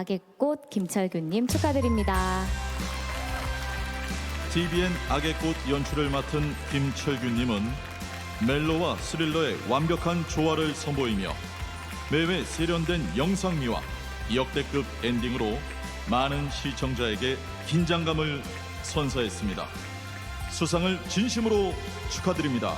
악의 꽃 김철규님 축하드립니다. TVN 악의 꽃 연출을 맡은 김철규님은 멜로와 스릴러의 완벽한 조화를 선보이며 매회 세련된 영상미와 역대급 엔딩으로 많은 시청자에게 긴장감을 선사했습니다. 수상을 진심으로 축하드립니다.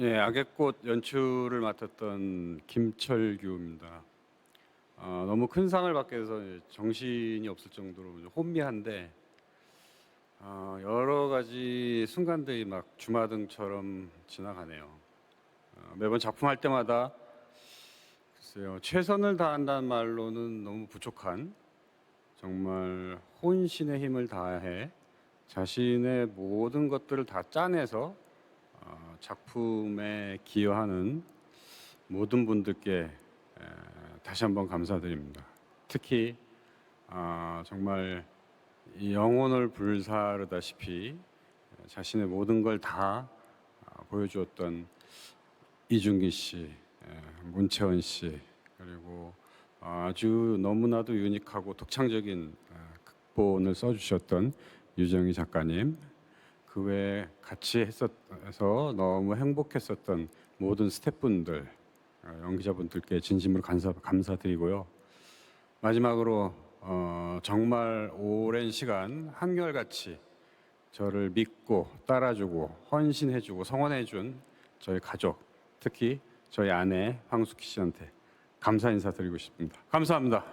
예, 악의꽃 연출을 맡았던 김철규입니다. 어, 너무 큰 상을 받게 돼서 정신이 없을 정도로 좀 혼미한데 어, 여러 가지 순간들이 막 주마등처럼 지나가네요. 어, 매번 작품 할 때마다 글쎄요 최선을 다한다는 말로는 너무 부족한 정말 혼신의 힘을 다해 자신의 모든 것들을 다 짜내서 어, 작품에 기여하는 모든 분들께 에, 다시 한번 감사드립니다. 특히 아, 정말 이 영혼을 불사르다시피 자신의 모든 걸 다 보여주었던 이준기 씨, 에, 문채원 씨 그리고 아주 너무나도 유니크하고 독창적인 아, 극본을 써주셨던 유정희 작가님 그 외에 같이 했었서 너무 행복했었던 모든 스태프분들, 어, 연기자분들께 진심으로 감사, 감사드리고요. 마지막으로 어, 정말 오랜 시간 한결같이 저를 믿고 따라주고 헌신해주고 성원해준 저희 가족, 특히 저희 아내 황숙희 씨한테 감사 인사드리고 싶습니다. 감사합니다.